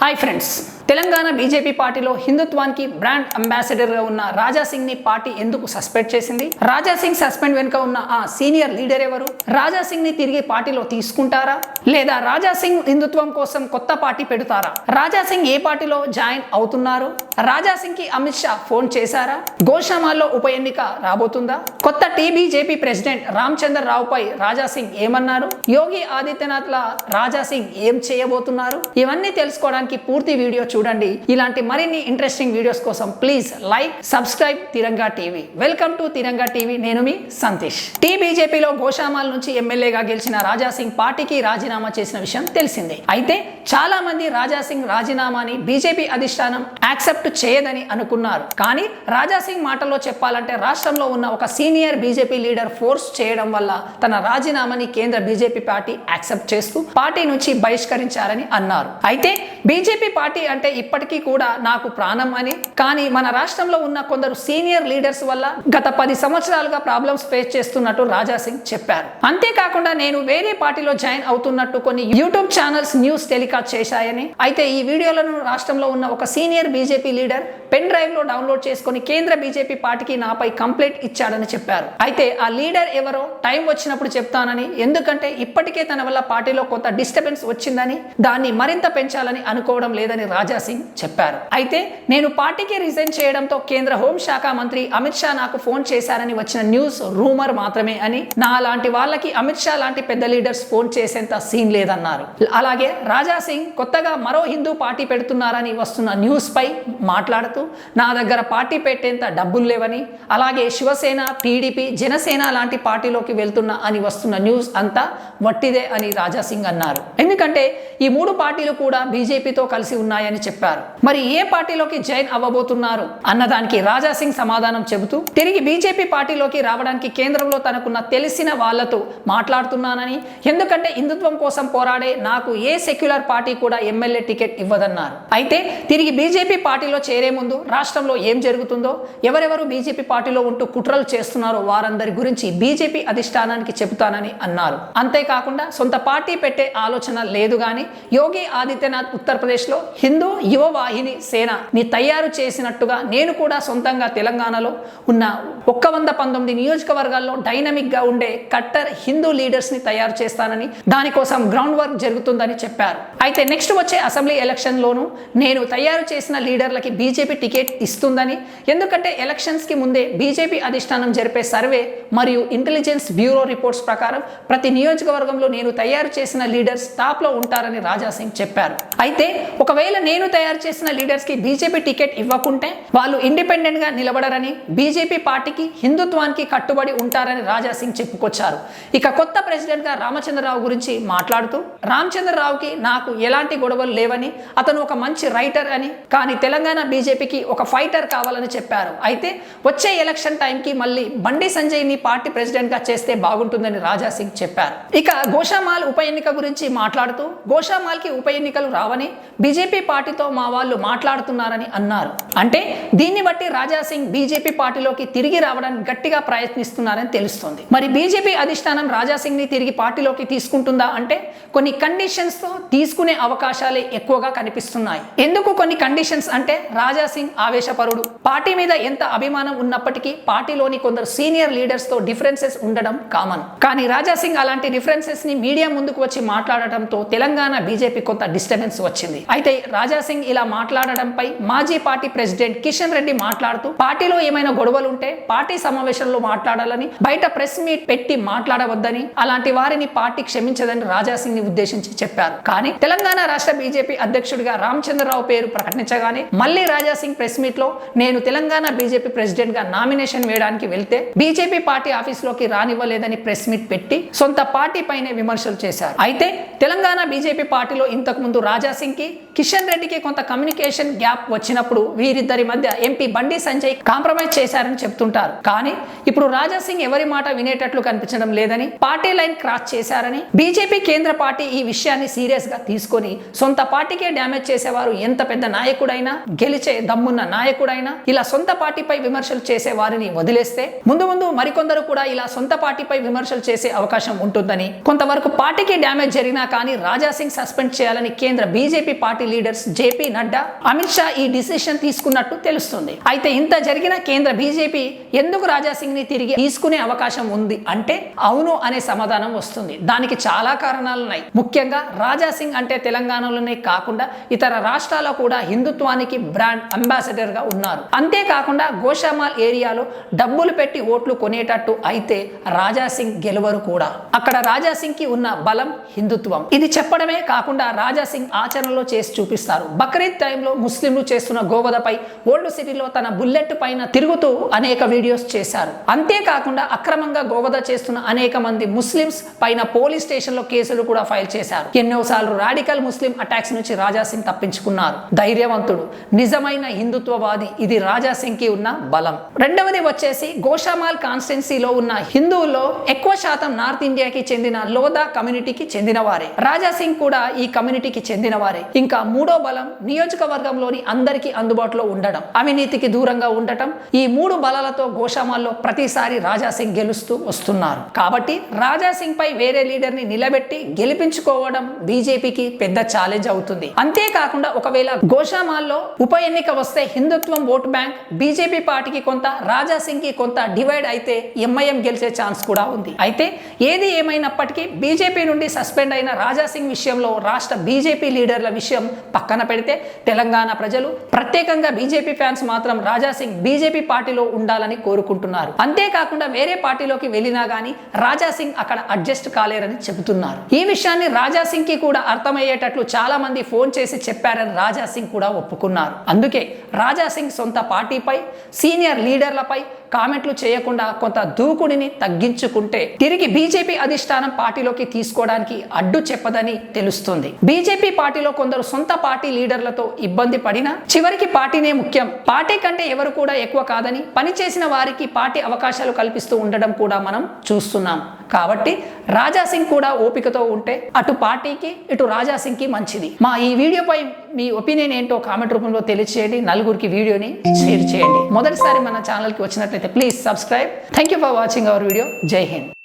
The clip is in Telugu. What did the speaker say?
Hi friends. తెలంగాణ బీజేపీ పార్టీలో హిందుత్వానికి బ్రాండ్ అంబాసిడర్గా ఉన్న రాజాసింగ్ని పార్టీ ఎందుకు సస్పెండ్ చేసింది? రాజా సింగ్ సస్పెండ్ వెనుక ఉన్న ఆ సీనియర్ లీడర్ ఎవరు? రాజాసింగ్ని తిరిగి పార్టీలో తీసుకుంటారా? లేదా రాజా సింగ్ హిందుత్వం కోసం కొత్త పార్టీ పెడతారా? రాజా సింగ్ ఏ పార్టీలో జాయిన్ అవుతున్నారు? రాజా సింగ్కి అమిత్ షా ఫోన్ చేశారా? గోషామాల్లో ఉప ఎన్నిక రాబోతుందా? కొత్త టీబీజేపీ ప్రెసిడెంట్ రామచంద్ర రావుపై రాజా సింగ్ ఏమన్నారు? యోగి ఆదిత్యనాథ్ లా రాజా సింగ్ ఏం చేయబోతున్నారు? ఇవన్నీ తెలుసుకోవడానికి పూర్తి వీడియో చూ చూడండి. ఇలాంటి మరిన్ని ఇంట్రెస్టింగ్ వీడియోస్ కోసం please like subscribe Tiranga TV welcome to Tiranga TV నేను మీ సంతీష్ టీ బీజేపీలో గోషామాల్ నుంచి ఎమ్మెల్యేగా గెలిచిన రాజాసింగ్ పార్టీకి రాజీనామా చేసిన విషయం తెలిసిందే. అయితే చాలా మంది రాజా సింగ్ రాజీనామాని బీజేపీ అధిష్టానం యాక్సెప్ట్ చేయదని అనుకున్నారు. కానీ రాజా సింగ్ మాటల్లో చెప్పాలంటే రాష్ట్రంలో ఉన్న ఒక సీనియర్ బీజేపీ లీడర్ ఫోర్స్ చేయడం వల్ల తన రాజీనామాని కేంద్ర బీజేపీ పార్టీ యాక్సెప్ట్ చేస్తూ పార్టీ నుంచి బహిష్కరించారని అన్నారు. అయితే బీజేపీ పార్టీ అంటే ఇప్పటికీ కూడా నాకు ప్రాణం అని. కానీ మన రాష్ట్రంలో ఉన్న కొందరు సీనియర్ లీడర్స్ వల్ల గత పది సంవత్సరాలుగా ప్రాబ్లమ్స్ ఫేస్ చేస్తున్నట్టు రాజా సింగ్ చెప్పారు. అంతేకాకుండా నేను వేరే పార్టీలో జాయిన్ అవుతున్నట్టు కొన్ని యూట్యూబ్ ఛానల్స్ న్యూస్ టెలికాస్ట్ చేశాయని. అయితే ఈ వీడియోలను రాష్ట్రంలో ఉన్న ఒక సీనియర్ బీజేపీ లీడర్ పెన్ డ్రైవ్లో డౌన్లోడ్ చేసుకుని కేంద్ర బీజేపీ పార్టీకి నాపై కంప్లైంట్ ఇచ్చాడని చెప్పారు. అయితే ఆ లీడర్ ఎవరో టైం వచ్చినప్పుడు చెప్తానని. ఎందుకంటే ఇప్పటికే తన వల్ల పార్టీలో కొంత డిస్టర్బెన్స్ వచ్చిందని దాన్ని మరింత పెంచాలని అనుకోవడం లేదని రాజా సింగ్ చెప్పారు. అయితే నేను పార్టీకి రిజైన్ చేయడంతో కేంద్ర హోంశాఖ మంత్రి అమిత్ షా నాకు ఫోన్ చేశారని వచ్చిన న్యూస్ రూమర్ మాత్రమే అని నా లాంటి వాళ్ళకి అమిత్ షా లాంటి పెద్ద లీడర్స్ ఫోన్ చేసేంత సీన్ లేదన్నారు. అలాగే రాజా సింగ్ కొత్తగా మరో హిందూ పార్టీ పెడుతున్నారని వస్తున్న న్యూస్ పై మాట్లాడుతూ నా దగ్గర పార్టీ పెట్టేంత డబ్బులు లేవని అలాగే శివసేన టీడీపీ జనసేన లాంటి పార్టీలోకి వెళ్తున్నా అని వస్తున్న న్యూస్ అంతా వట్టిదే అని రాజా సింగ్ అన్నారు. ఎందుకంటే ఈ మూడు పార్టీలు కూడా బీజేపీతో కలిసి ఉన్నాయని చెప్పారు. మరి ఏ పార్టీలోకి జాయిన్ అవ్వబోతున్నారు? అన్నదానికి రాజా సింగ్ సమాధానం చెబుతూ తిరిగి బీజేపీ పార్టీలోకి రావడానికి కేంద్రంలో తనకున్న తెలిసిన వాళ్ళతో మాట్లాడుతున్నానని ఎందుకంటే హిందుత్వం కోసం పోరాడే నాకు ఏ సెక్యులర్ పార్టీ కూడా ఎమ్మెల్యే టికెట్ ఇవ్వదన్నారు. అయితే తిరిగి బీజేపీ పార్టీలో చేరే ముందు రాష్ట్రంలో ఏం జరుగుతుందో ఎవరెవరు బీజేపీ పార్టీలో ఉంటూ కుట్రలు చేస్తున్నారో వారందరి గురించి బీజేపీ అధిష్టానానికి చెబుతానని అన్నారు. అంతేకాకుండా సొంత పార్టీ పెట్టే ఆలోచన లేదు గాని యోగి ఆదిత్యనాథ్ ఉత్తరప్రదేశ్లో హిందూ యువ వాహిని సేన. ని తయారు చేసినట్టుగా నేను కూడా సొంతంగా తెలంగాణలో ఉన్న ఒక్క వంద పంతొమ్మిది నియోజకవర్గాల్లో డైనమిక్గా ఉండే కట్టర్ హిందూ లీడర్స్ని తయారు చేస్తానని దానికోసం గ్రౌండ్ వర్క్ జరుగుతుందని చెప్పారు. అయితే నెక్స్ట్ వచ్చే అసెంబ్లీ ఎలక్షన్లోనూ నేను తయారు చేసిన లీడర్లకి బీజేపీ టికెట్ ఇస్తుందని ఎందుకంటే ఎలక్షన్స్కి ముందే బీజేపీ అధిష్టానం జరిపే సర్వే మరియు ఇంటెలిజెన్స్ బ్యూరో రిపోర్ట్స్ ప్రకారం ప్రతి నియోజకవర్గంలో నేను తయారు చేసిన లీడర్స్ టాప్లో ఉంటారని రాజాసింగ్ చెప్పారు. అయితే ఒకవేళ నేను తయారు చేసిన లీడర్స్కి బీజేపీ టికెట్ ఇవ్వకుంటే వాళ్ళు ఇండిపెండెంట్గా నిలబడరని బీజేపీ పార్టీకి హిందుత్వానికి కట్టుబడి ఉంటారని రాజా సింగ్ చెప్పుకొచ్చారు. ఇక కొత్త ప్రెసిడెంట్గా రామచంద్రరావు గురించి మాట్లాడుతూ రామచంద్రరావుకి నాకు ఎలాంటి గొడవలు లేవని అతను ఒక మంచి రైటర్ అని కానీ తెలంగాణ బీజేపీకి ఒక ఫైటర్ కావాలని చెప్పారు. అయితే వచ్చే ఎలక్షన్ టైంకి మళ్ళీ బండి సంజయ్ని పార్టీ ప్రెసిడెంట్గా చేస్తే బాగుంటుందని రాజా సింగ్ చెప్పారు. ఇక గోషామాల్ ఉప ఎన్నిక గురించి మాట్లాడుతూ గోషామాల్కి ఉప ఎన్నికలు రావని బీజేపీ పార్టీతో మా వాళ్ళు మాట్లాడుతున్నారని అన్నారు. అంటే దీన్ని బట్టి రాజా సింగ్ బీజేపీ పార్టీలోకి తిరిగి రావడానికి గట్టిగా ప్రయత్నిస్తున్నారని తెలుస్తోంది. మరి బీజేపీ అధిష్టానం రాజా సింగ్ని తిరిగి పార్టీలోకి తీసుకుంటుందా అంటే కొన్ని కండిషన్స్తో తీసుకునే అవకాశాలే ఎక్కువగా కనిపిస్తున్నాయి. ఎందుకు కొన్ని కండిషన్స్ అంటే రాజా సింగ్ ఆవేశపరుడు. పార్టీ మీద ఎంత అభిమానం ఉన్నప్పటికీ పార్టీలోని కొందరు సీనియర్ లీడర్స్తో డిఫరెన్సెస్ ఉండడం కామన్ కానీ రాజా సింగ్ అలాంటి డిఫరెన్సెస్ని మీడియా ముందుకు వచ్చి మాట్లాడటంతో తెలంగాణ బీజేపీ కొంత డిస్టర్బెన్స్ వచ్చింది. అయితే రాజా సింగ్ ఇలా మాట్లాడడంపై మాజీ పార్టీ ప్రెసిడెంట్ కిషన్ రెడ్డి మాట్లాడుతూ పార్టీలో ఏమైనా గొడవలు ఉంటే పార్టీ సమావేశంలో మాట్లాడాలని బయట ప్రెస్ మీట్ పెట్టి మాట్లాడవద్దని అలాంటి వారిని పార్టీ క్షమించదని రాజా సింగ్ని ఉద్దేశించి చెప్పారు. కానీ తెలంగాణ రాష్ట్ర బీజేపీ అధ్యక్షుడిగా రామచంద్రరావు పేరు ప్రకటించగానే మళ్ళీ రాజా సింగ్ ప్రెస్ మీట్లో నేను తెలంగాణ బీజేపీ ప్రెసిడెంట్గా నామినేషన్ వేయడానికి వెళ్తే బీజేపీ పార్టీ ఆఫీస్లోకి రానివ్వలేదని ప్రెస్ మీట్ పెట్టి సొంత పార్టీ పైనే విమర్శలు చేశారు. అయితే తెలంగాణ బీజేపీ పార్టీలో ఇంతకు ముందు రాజా సింగ్కి కిషన్ రెడ్డి రెడ్డికి కొంత కమ్యూనికేషన్ గ్యాప్ వచ్చినప్పుడు వీరిద్దరి మధ్య ఎంపీ బండి సంజయ్ కాంప్రమైజ్ చేశారని చెప్తుంటారు. కానీ ఇప్పుడు రాజా సింగ్ ఎవరి మాట వినేటట్లు కనిపించడం లేదని పార్టీ లైన్ క్రాస్ చేశారని బీజేపీ కేంద్ర పార్టీ ఈ విషయాన్ని సీరియస్గా తీసుకొని సొంత పార్టీకే డ్యామేజ్ చేసేవారు ఎంత పెద్ద నాయకుడైనా గెలిచే దమ్మున్న నాయకుడైనా ఇలా సొంత పార్టీపై విమర్శలు చేసే వారిని వదిలేస్తే ముందు ముందు మరికొందరు కూడా ఇలా సొంత పార్టీపై విమర్శలు చేసే అవకాశం ఉంటుందని కొంతవరకు పార్టీకి డ్యామేజ్ జరిగినా కానీ రాజా సింగ్ సస్పెండ్ చేయాలని కేంద్ర BJP party leaders JP Nadda Amit Shah ఈ డిసిషన్ తీసుకున్నట్టు తెలుస్తుంది. అయితే ఇంత జరిగిన కేంద్ర బీజేపీ ఎందుకు రాజా సింగ్ని తిరిగి తీసుకునే అవకాశం ఉంది అంటే అవును అనే సమాధానం వస్తుంది. దానికి చాలా కారణాలు ఉన్నాయి ముఖ్యంగా రాజా సింగ్ అంటే తెలంగాణలోనే కాకుండా ఇతర రాష్ట్రాల్లో కూడా హిందుత్వానికి బ్రాండ్ అంబాసిడర్గా ఉన్నారు. అంతేకాకుండా గోషామాల్ ఏరియాలో డబ్బులు పెట్టి ఓట్లు కొనేటట్టు అయితే రాజా సింగ్ గెలవరు కూడా. అక్కడ రాజా సింగ్కి ఉన్న బలం హిందుత్వం. ఇది చెప్పడమే కాకుండా రాజా సింగ్ ఆచరణలో చేసి చూపిస్తారు. బక్రీద్ టైంలో ముస్లింలు చేస్తున్న గోవధపై ఓల్డ్ సిటీలో తన బుల్లెట్ పైన తిరుగుతూ అనేక వీడియోస్ చేశారు. అంతేకాకుండా అక్రమంగా గోవధ చేస్తున్న అనేక మంది ముస్లిమ్స్ పైన పోలీస్ స్టేషన్లో కేసులు కూడా ఫైల్ చేశారు. ఎన్నోసార్లు రాడికల్ ముస్లిం అటాక్స్ నుంచి రాజా సింగ్ తప్పించుకున్నారు. ధైర్యవంతుడు నిజమైన హిందుత్వవాది ఇది రాజా సింగ్కి ఉన్న బలం. రెండవది వచ్చేసి గోషామాల్ కాన్స్టెన్సీలో ఉన్న హిందువుల్లో ఎక్కువ శాతం నార్త్ ఇండియాకి చెందిన లోదా కమ్యూనిటీకి చెందినవారే. రాజాసింగ్ రాజా సింగ్ కూడా ఈ కమ్యూనిటీకి చెందినవారే. ఇంకా మూడో బలం నియోజకవర్గంలోని అందరికీ అందుబాటులో ఉండడం అవినీతికి దూరంగా ఉండటం ఈ మూడు బలాలతో గోషామాల్లో ప్రతిసారి రాజా సింగ్ గెలుస్తూ వస్తున్నారు. కాబట్టి రాజా సింగ్ పై వేరే లీడర్ని నిలబెట్టి గెలిపించుకోవడం బీజేపీకి పెద్ద ఛాలెంజ్ అవుతుంది. అంతేకాకుండా ఒకవేళ గోషామాల్లో ఉప ఎన్నిక వస్తే హిందుత్వం ఓటు బ్యాంక్ బీజేపీ పార్టీకి కొంత రాజా సింగ్కి కొంత డివైడ్ అయితే ఎంఐఎం గెలిచే ఛాన్స్ కూడా ఉంది. అయితే ఏది ఏమైనప్పటికీ బీజేపీ నుండి సస్పెండ్ అయిన రాజా సింగ్ విషయంలో రాష్ట్ర బీజేపీ లీడర్ల విషయం పక్కన పెడితే తెలంగాణ ప్రజలు ప్రత్యేకంగా బీజేపీ ఫ్యాన్స్ మాత్రం రాజాసింగ్ బీజేపీ పార్టీలో ఉండాలని కోరుకుంటున్నారు. అంతేకాకుండా వేరే పార్టీలోకి వెళ్ళినా గానీ రాజా సింగ్ అక్కడ అడ్జస్ట్ కాలేరని చెబుతున్నారు. ఈ విషయాన్ని రాజా సింగ్కి కూడా అర్థమయ్యేటట్లు చాలా మంది ఫోన్ చేసి చెప్పారని రాజా సింగ్ కూడా ఒప్పుకున్నారు. అందుకే రాజా సింగ్ సొంత పార్టీపై సీనియర్ లీడర్లపై కామెంట్లు చేయకుండా కొంత దూకుడిని తగ్గించుకుంటే తిరిగి బీజేపీ అధిష్టానం పార్టీలోకి తీసుకోవడానికి అడ్డు చెప్పదని తెలుస్తుంది. బీజేపీ పార్టీలో కొందరు సొంత పార్టీ లీడర్లతో ఇబ్బంది పడినా చివరికి పార్టీనే ముఖ్యం. పార్టీ కంటే ఎవరు కూడా ఎక్కువ కాదని పనిచేసిన వారికి పార్టీ అవకాశాలు కల్పిస్తూ ఉండడం కూడా మనం చూస్తున్నాం. కాబట్టి రాజా సింగ్ కూడా ఓపికతో ఉంటే అటు పార్టీకి ఇటు రాజా సింగ్కి మంచిది. మా ఈ వీడియోపై మీ ఒపీనియన్ ఏంటో కామెంట్ రూపంలో తెలియచేయండి. నలుగురికి వీడియోని షేర్ చేయండి. మొదటిసారి మన ఛానల్కి వచ్చినట్లయితే please subscribe. Thank you for watching our video జై హింద్